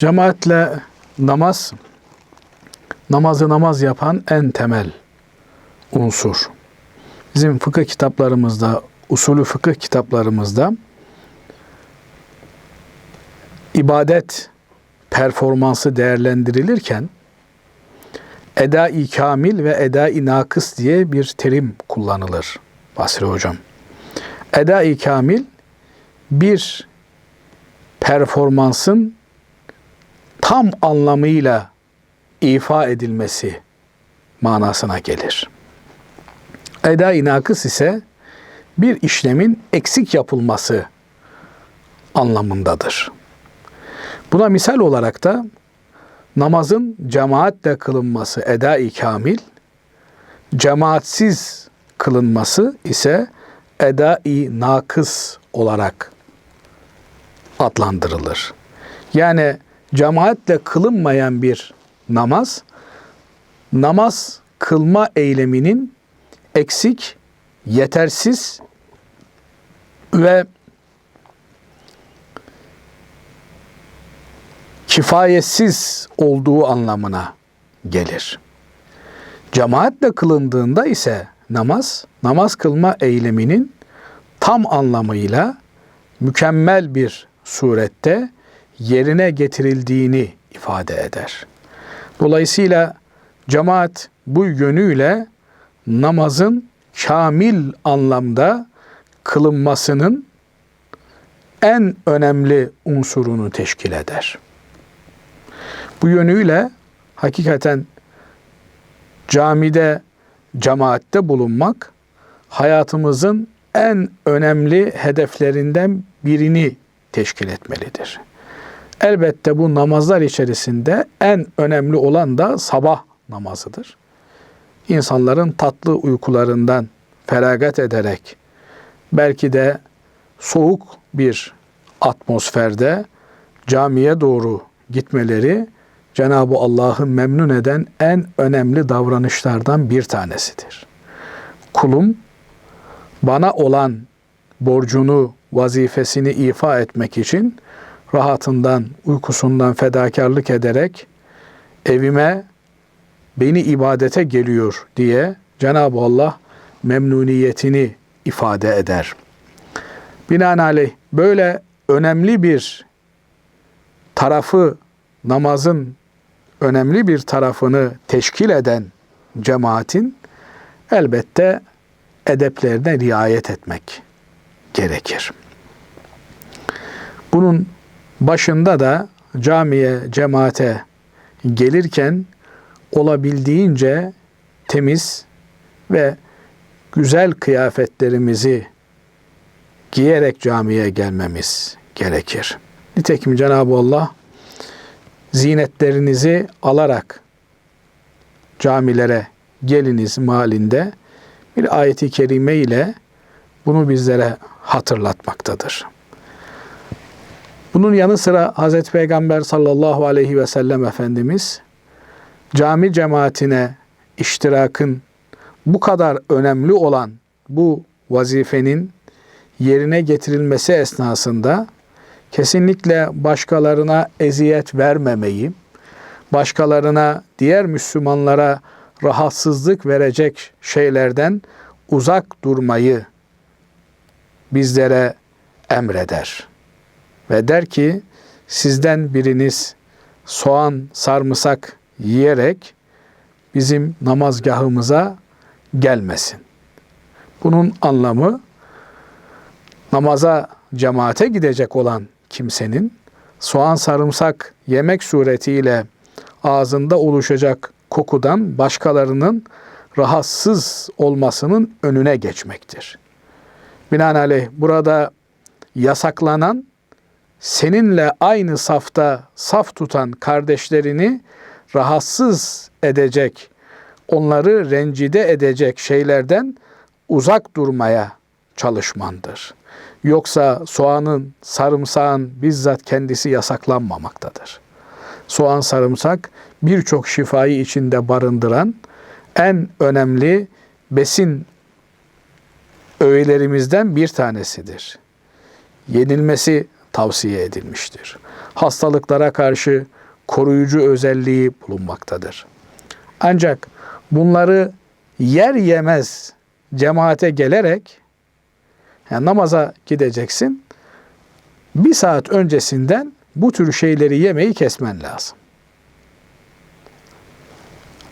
Cemaatle namaz, namazı namaz yapan en temel unsur. Bizim fıkıh kitaplarımızda, usulü fıkıh kitaplarımızda ibadet performansı değerlendirilirken eda-i kamil ve eda-i nakıs diye bir terim kullanılır Basri Hocam. Eda-i kamil bir performansın tam anlamıyla ifa edilmesi manasına gelir. Eda-i nakıs ise bir işlemin eksik yapılması anlamındadır. Buna misal olarak da namazın cemaatle kılınması eda-i kamil, cemaatsiz kılınması ise eda-i nakıs olarak adlandırılır. Yani cemaatle kılınmayan bir namaz, namaz kılma eyleminin eksik, yetersiz ve kifayetsiz olduğu anlamına gelir. Cemaatle kılındığında ise namaz, namaz kılma eyleminin tam anlamıyla mükemmel bir surette yerine getirildiğini ifade eder. Dolayısıyla cemaat bu yönüyle namazın kamil anlamda kılınmasının en önemli unsurunu teşkil eder. Bu yönüyle hakikaten camide, cemaatte bulunmak hayatımızın en önemli hedeflerinden birini teşkil etmelidir. Elbette bu namazlar içerisinde en önemli olan da sabah namazıdır. İnsanların tatlı uykularından feragat ederek belki de soğuk bir atmosferde camiye doğru gitmeleri Cenab-ı Allah'ı memnun eden en önemli davranışlardan bir tanesidir. Kulum bana olan borcunu, vazifesini ifa etmek için rahatından, uykusundan fedakarlık ederek evime beni ibadete geliyor diye Cenab-ı Allah memnuniyetini ifade eder. Binaenaleyh böyle önemli bir tarafı namazın önemli bir tarafını teşkil eden cemaatin elbette edeplerine riayet etmek gerekir. Bunun başında da camiye, cemaate gelirken olabildiğince temiz ve güzel kıyafetlerimizi giyerek camiye gelmemiz gerekir. Nitekim Cenab-ı Allah zinetlerinizi alarak camilere geliniz malinde bir ayeti kerime ile bunu bizlere hatırlatmaktadır. Bunun yanı sıra Hz. Peygamber sallallahu aleyhi ve sellem Efendimiz cami cemaatine iştirakın bu kadar önemli olan bu vazifenin yerine getirilmesi esnasında kesinlikle başkalarına eziyet vermemeyi, başkalarına, diğer Müslümanlara rahatsızlık verecek şeylerden uzak durmayı bizlere emreder. Ve der ki sizden biriniz soğan, sarımsak yiyerek bizim namazgahımıza gelmesin. Bunun anlamı namaza cemaate gidecek olan kimsenin soğan sarımsak yemek suretiyle ağzında oluşacak kokudan başkalarının rahatsız olmasının önüne geçmektir. Binaenaleyh burada yasaklanan seninle aynı safta saf tutan kardeşlerini rahatsız edecek, onları rencide edecek şeylerden uzak durmaya çalışmandır. Yoksa soğanın, sarımsağın bizzat kendisi yasaklanmamaktadır. Soğan, sarımsak birçok şifayı içinde barındıran en önemli besin öğelerimizden bir tanesidir. Yenilmesi tavsiye edilmiştir. Hastalıklara karşı koruyucu özelliği bulunmaktadır. Ancak bunları yer yemez cemaate gelerek yani namaza gideceksin. Bir saat öncesinden bu tür şeyleri yemeyi kesmen lazım.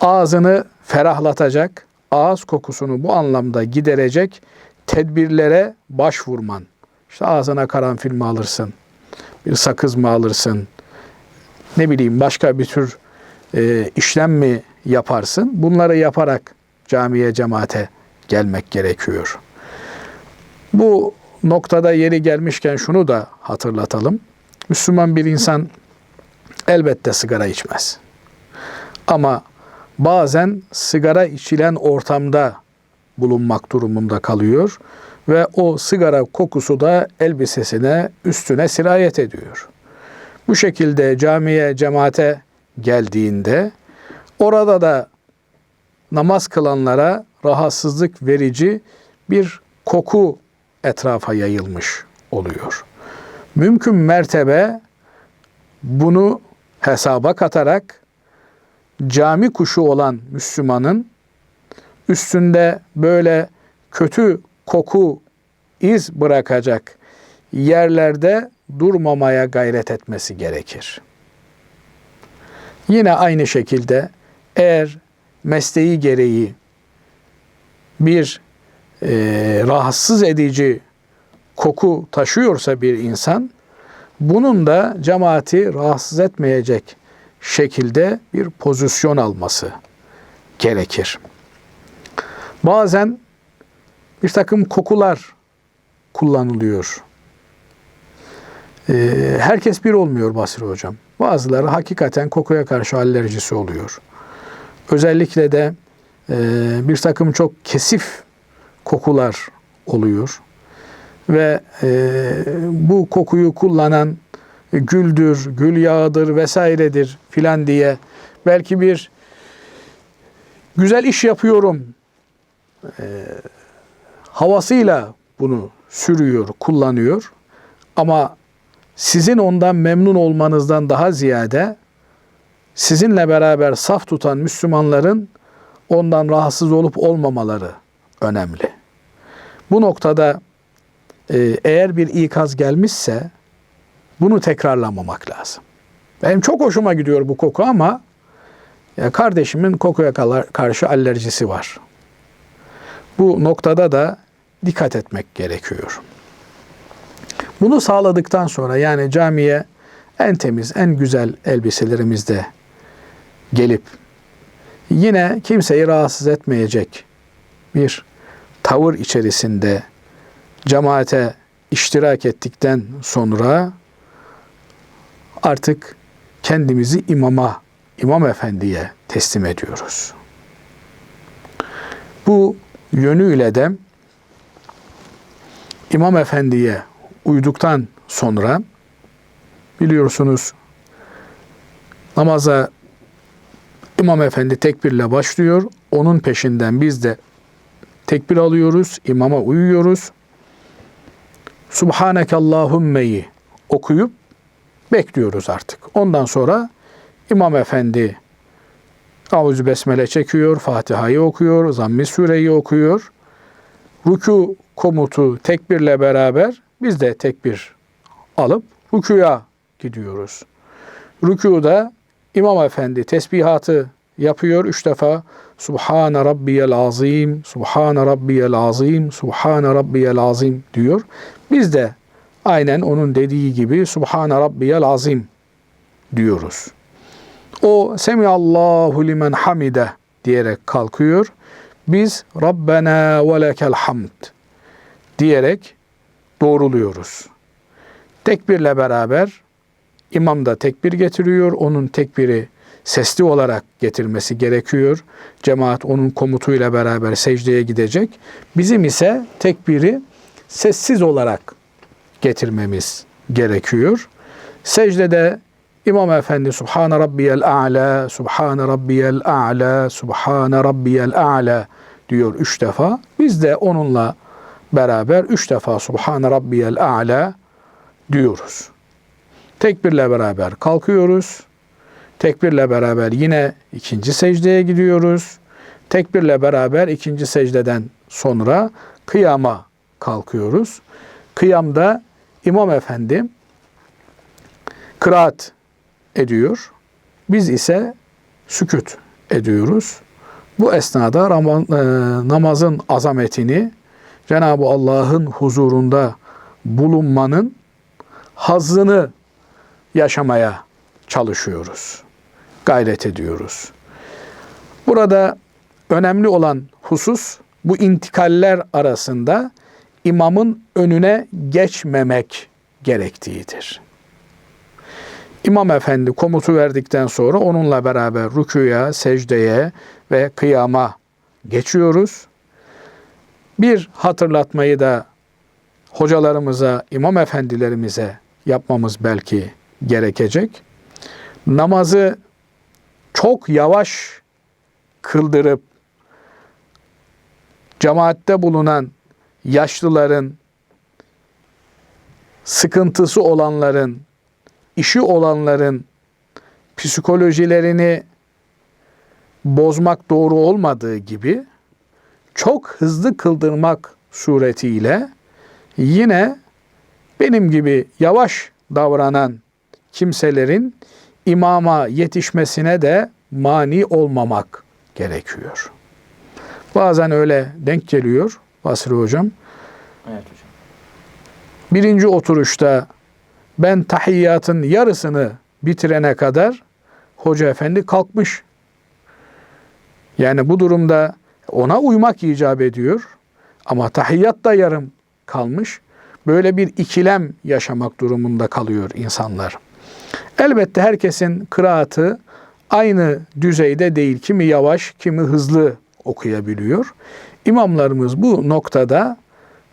Ağzını ferahlatacak, ağız kokusunu bu anlamda giderecek tedbirlere başvurman. İşte ağzına karanfil mi alırsın, bir sakız mı alırsın, ne bileyim başka bir tür e, işlem mi yaparsın? Bunları yaparak camiye, cemaate gelmek gerekiyor. Bu noktada yeri gelmişken şunu da hatırlatalım. Müslüman bir insan elbette sigara içmez. Ama bazen sigara içilen ortamda bulunmak durumunda kalıyor ve o sigara kokusu da elbisesine, üstüne sirayet ediyor. Bu şekilde camiye, cemaate geldiğinde orada da namaz kılanlara rahatsızlık verici bir koku etrafa yayılmış oluyor. Mümkün mertebe bunu hesaba katarak cami kuşu olan Müslümanın üstünde böyle kötü koku iz bırakacak yerlerde durmamaya gayret etmesi gerekir. Yine aynı şekilde eğer mesleği gereği bir e, rahatsız edici koku taşıyorsa bir insan, bunun da cemaati rahatsız etmeyecek şekilde bir pozisyon alması gerekir. Bazen bir takım kokular kullanılıyor. Ee, herkes bir olmuyor Basri Hocam. Bazıları hakikaten kokuya karşı alerjisi oluyor. Özellikle de e, bir takım çok kesif kokular oluyor. Ve e, bu kokuyu kullanan güldür, gül yağıdır vesairedir filan diye belki bir güzel iş yapıyorum e, havasıyla bunu sürüyor, kullanıyor. Ama sizin ondan memnun olmanızdan daha ziyade sizinle beraber saf tutan Müslümanların ondan rahatsız olup olmamaları önemli. Bu noktada e, eğer bir ikaz gelmişse bunu tekrarlamamak lazım. Benim çok hoşuma gidiyor bu koku ama ya kardeşimin kokuya karşı alerjisi var. Bu noktada da dikkat etmek gerekiyor. Bunu sağladıktan sonra yani camiye en temiz, en güzel elbiselerimizde gelip yine kimseyi rahatsız etmeyecek bir tavır içerisinde cemaate iştirak ettikten sonra artık kendimizi imama, imam efendiye teslim ediyoruz. Bu yönüyle de imam efendiye uyduktan sonra biliyorsunuz namaza İmam Efendi tekbirle başlıyor. Onun peşinden biz de tekbir alıyoruz, imama uyuyoruz. Subhaneke Allahümme'yi okuyup bekliyoruz artık. Ondan sonra İmam Efendi Avuz Besmele çekiyor, Fatiha'yı okuyor, Zammi Sure'yi okuyor. Ruku komutu tekbirle beraber biz de tekbir alıp rükuya gidiyoruz. Rükuda İmam Efendi tesbihatı yapıyor üç defa. Subhane Rabbiyel Azim, Subhane Rabbiyel Azim, Subhane Rabbiyel Azim diyor. Biz de aynen onun dediği gibi Subhane Rabbiyel Azim diyoruz. O Semiallahu limen hamide diyerek kalkıyor. Biz Rabbena ve lekel hamd diyerek doğruluyoruz. Tekbirle beraber imam da tekbir getiriyor. Onun tekbiri sesli olarak getirmesi gerekiyor. Cemaat onun komutuyla beraber secdeye gidecek. Bizim ise tekbiri sessiz olarak getirmemiz gerekiyor. Secdede İmam Efendi Subhane Rabbiyel A'la, Subhane Rabbiyel A'la, Subhane Rabbiyel A'la diyor üç defa. Biz de onunla beraber üç defa Subhane Rabbiyel A'la diyoruz. Tekbirle beraber kalkıyoruz. Tekbirle beraber yine ikinci secdeye gidiyoruz. Tekbirle beraber ikinci secdeden sonra kıyama kalkıyoruz. Kıyamda İmam Efendi kıraat ediyor. Biz ise sükut ediyoruz. Bu esnada Ramazan, e, namazın azametini Cenab-ı Allah'ın huzurunda bulunmanın hazzını yaşamaya çalışıyoruz. Gayret ediyoruz. Burada önemli olan husus bu intikaller arasında imamın önüne geçmemek gerektiğidir. İmam Efendi komutu verdikten sonra onunla beraber rüküya, secdeye ve kıyama geçiyoruz. Bir hatırlatmayı da hocalarımıza, imam efendilerimize yapmamız belki gerekecek. Namazı çok yavaş kıldırıp cemaatte bulunan yaşlıların, sıkıntısı olanların, işi olanların psikolojilerini bozmak doğru olmadığı gibi çok hızlı kıldırmak suretiyle yine benim gibi yavaş davranan kimselerin imama yetişmesine de mani olmamak gerekiyor. Bazen öyle denk geliyor Basri Hocam. Evet hocam. Birinci oturuşta ben tahiyyatın yarısını bitirene kadar hoca efendi kalkmış. Yani bu durumda ona uymak icap ediyor. Ama tahiyyat da yarım kalmış. Böyle bir ikilem yaşamak durumunda kalıyor insanlar. Elbette herkesin kıraatı aynı düzeyde değil. Kimi yavaş, kimi hızlı okuyabiliyor. İmamlarımız bu noktada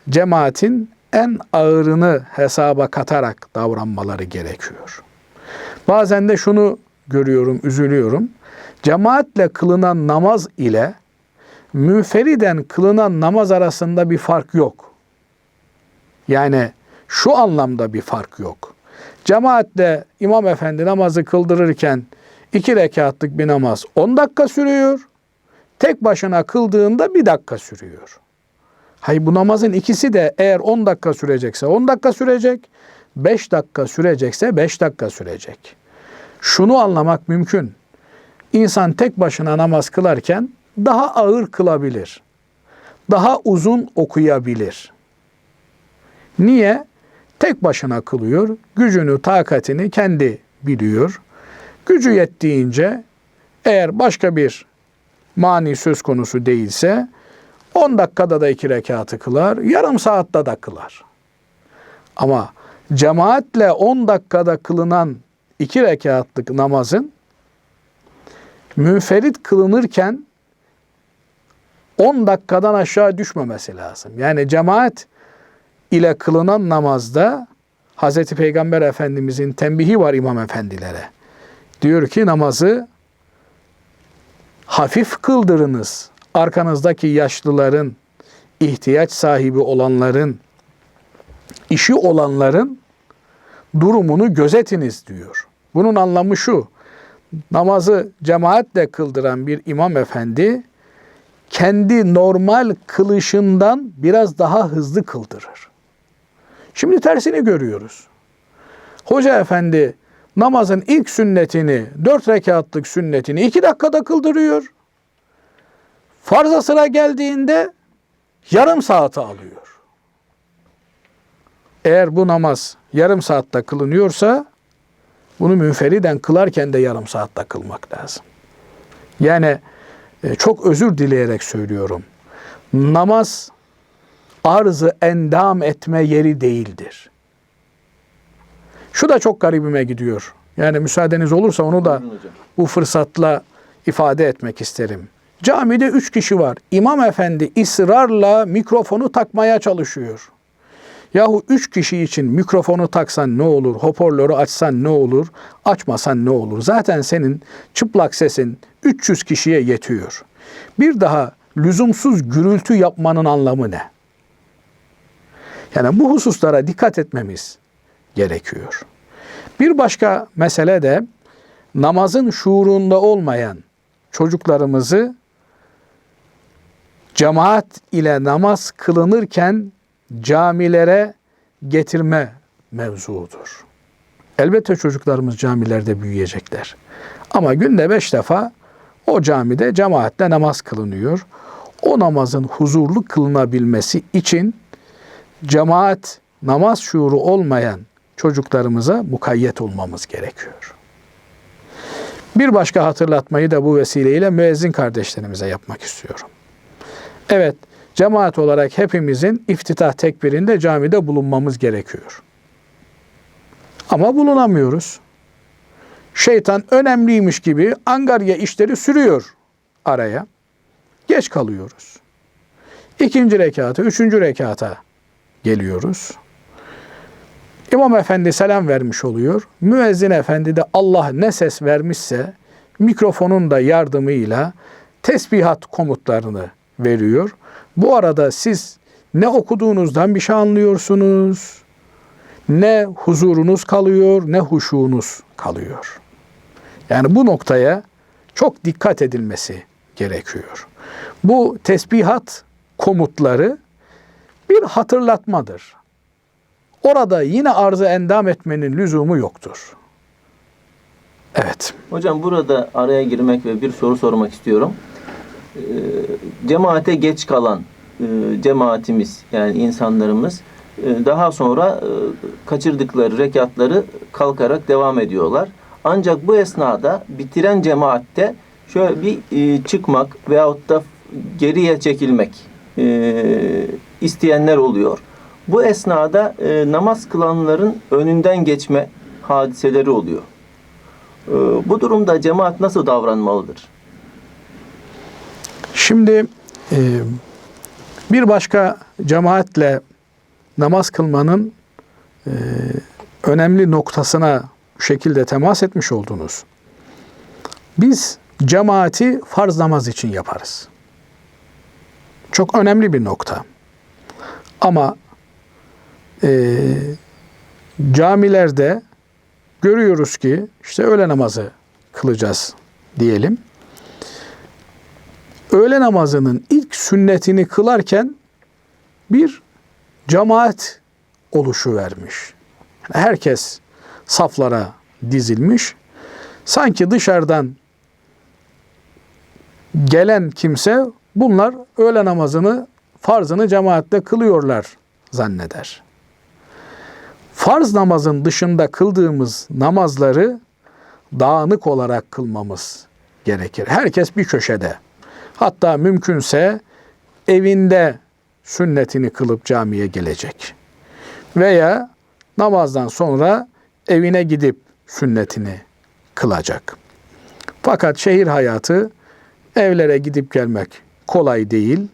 cemaatin en ağırını hesaba katarak davranmaları gerekiyor. Bazen de şunu görüyorum, üzülüyorum. Cemaatle kılınan namaz ile müferiden kılınan namaz arasında bir fark yok. Yani şu anlamda bir fark yok. Cemaatle imam efendi namazı kıldırırken iki rekatlık bir namaz 10 dakika sürüyor. Tek başına kıldığında bir dakika sürüyor. Hayır bu namazın ikisi de eğer 10 dakika sürecekse 10 dakika sürecek. 5 dakika sürecekse 5 dakika sürecek. Şunu anlamak mümkün. İnsan tek başına namaz kılarken daha ağır kılabilir. Daha uzun okuyabilir. Niye? Tek başına kılıyor. Gücünü, takatini kendi biliyor. Gücü yettiğince eğer başka bir mani söz konusu değilse 10 dakikada da iki rekatı kılar, yarım saatte de kılar. Ama cemaatle 10 dakikada kılınan iki rekatlık namazın münferit kılınırken 10 dakikadan aşağı düşmemesi lazım. Yani cemaat ile kılınan namazda Hz. Peygamber Efendimizin tembihi var imam efendilere. Diyor ki namazı hafif kıldırınız. Arkanızdaki yaşlıların, ihtiyaç sahibi olanların, işi olanların durumunu gözetiniz diyor. Bunun anlamı şu. Namazı cemaatle kıldıran bir imam efendi kendi normal kılışından biraz daha hızlı kıldırır. Şimdi tersini görüyoruz. Hoca efendi namazın ilk sünnetini, dört rekatlık sünnetini iki dakikada kıldırıyor. Farza sıra geldiğinde yarım saate alıyor. Eğer bu namaz yarım saatte kılınıyorsa bunu münferiden kılarken de yarım saatte kılmak lazım. Yani e, çok özür dileyerek söylüyorum. Namaz arzı endam etme yeri değildir. Şu da çok garibime gidiyor. Yani müsaadeniz olursa onu da bu fırsatla ifade etmek isterim. Camide üç kişi var. İmam efendi ısrarla mikrofonu takmaya çalışıyor. Yahu üç kişi için mikrofonu taksan ne olur, hoparlörü açsan ne olur, açmasan ne olur? Zaten senin çıplak sesin 300 kişiye yetiyor. Bir daha lüzumsuz gürültü yapmanın anlamı ne? Yani bu hususlara dikkat etmemiz gerekiyor. Bir başka mesele de namazın şuurunda olmayan çocuklarımızı cemaat ile namaz kılınırken camilere getirme mevzuudur. Elbette çocuklarımız camilerde büyüyecekler. Ama günde beş defa o camide cemaatle namaz kılınıyor. O namazın huzurlu kılınabilmesi için cemaat namaz şuuru olmayan çocuklarımıza mukayyet olmamız gerekiyor. Bir başka hatırlatmayı da bu vesileyle müezzin kardeşlerimize yapmak istiyorum. Evet, cemaat olarak hepimizin iftitah tekbirinde camide bulunmamız gerekiyor. Ama bulunamıyoruz. Şeytan önemliymiş gibi angarya işleri sürüyor araya. Geç kalıyoruz. İkinci rekata, üçüncü rekata geliyoruz. İmam Efendi selam vermiş oluyor. Müezzin Efendi de Allah ne ses vermişse mikrofonun da yardımıyla tesbihat komutlarını veriyor. Bu arada siz ne okuduğunuzdan bir şey anlıyorsunuz, ne huzurunuz kalıyor, ne huşunuz kalıyor. Yani bu noktaya çok dikkat edilmesi gerekiyor. Bu tesbihat komutları bir hatırlatmadır. Orada yine arzı endam etmenin lüzumu yoktur. Evet. Hocam burada araya girmek ve bir soru sormak istiyorum. Cemaate geç kalan e, cemaatimiz yani insanlarımız e, daha sonra e, kaçırdıkları rekatları kalkarak devam ediyorlar. Ancak bu esnada bitiren cemaatte şöyle bir çıkmak veyahut da geriye çekilmek isteyenler oluyor. Bu esnada namaz kılanların önünden geçme hadiseleri oluyor. Bu durumda cemaat nasıl davranmalıdır? Şimdi e, bir başka cemaatle namaz kılmanın e, önemli noktasına bu şekilde temas etmiş oldunuz. Biz cemaati farz namaz için yaparız. Çok önemli bir nokta. Ama e, camilerde görüyoruz ki işte öğle namazı kılacağız diyelim. Öğle namazının ilk sünnetini kılarken bir cemaat oluşu vermiş. Herkes saflara dizilmiş. Sanki dışarıdan gelen kimse bunlar öğle namazını farzını cemaatle kılıyorlar zanneder. Farz namazın dışında kıldığımız namazları dağınık olarak kılmamız gerekir. Herkes bir köşede. Hatta mümkünse evinde sünnetini kılıp camiye gelecek. Veya namazdan sonra evine gidip sünnetini kılacak. Fakat şehir hayatı evlere gidip gelmek kolay değil.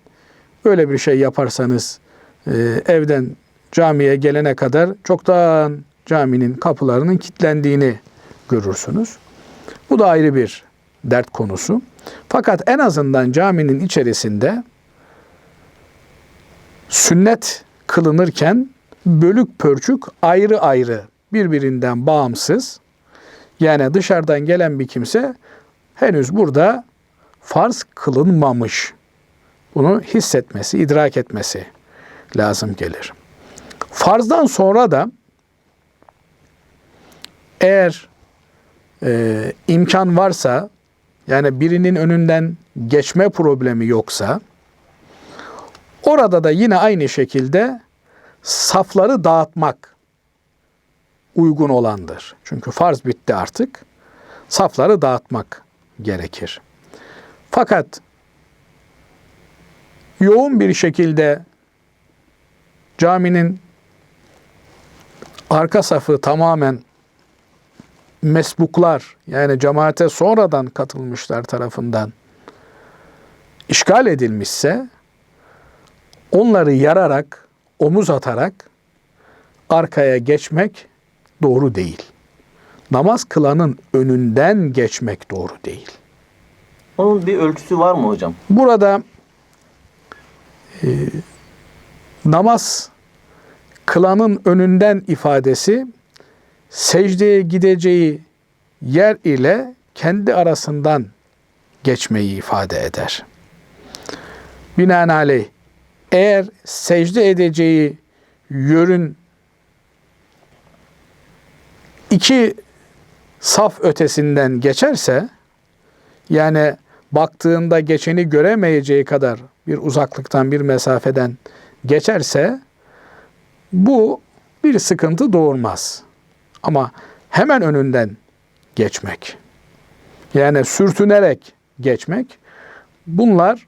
Öyle bir şey yaparsanız e, evden camiye gelene kadar çoktan caminin kapılarının kilitlendiğini görürsünüz. Bu da ayrı bir dert konusu. Fakat en azından caminin içerisinde sünnet kılınırken bölük pörçük ayrı ayrı birbirinden bağımsız yani dışarıdan gelen bir kimse henüz burada farz kılınmamış. Bunu hissetmesi, idrak etmesi lazım gelir. Farzdan sonra da eğer e, imkan varsa yani birinin önünden geçme problemi yoksa orada da yine aynı şekilde safları dağıtmak uygun olandır. Çünkü farz bitti artık. Safları dağıtmak gerekir. Fakat yoğun bir şekilde caminin arka safı tamamen mesbuklar yani cemaate sonradan katılmışlar tarafından işgal edilmişse onları yararak, omuz atarak arkaya geçmek doğru değil. Namaz kılanın önünden geçmek doğru değil. Onun bir ölçüsü var mı hocam? Burada e, namaz kılanın önünden ifadesi secdeye gideceği yer ile kendi arasından geçmeyi ifade eder. Binaenaleyh eğer secde edeceği yörün iki saf ötesinden geçerse yani baktığında geçeni göremeyeceği kadar bir uzaklıktan bir mesafeden geçerse bu bir sıkıntı doğurmaz. Ama hemen önünden geçmek yani sürtünerek geçmek bunlar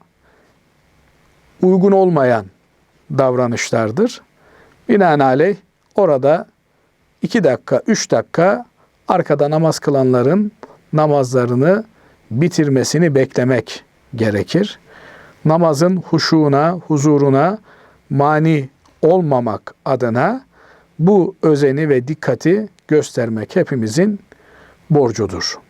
uygun olmayan davranışlardır. Binaenaleyh orada iki dakika, üç dakika arkada namaz kılanların namazlarını bitirmesini beklemek gerekir. Namazın huşuğuna, huzuruna mani olmamak adına bu özeni ve dikkati göstermek hepimizin borcudur.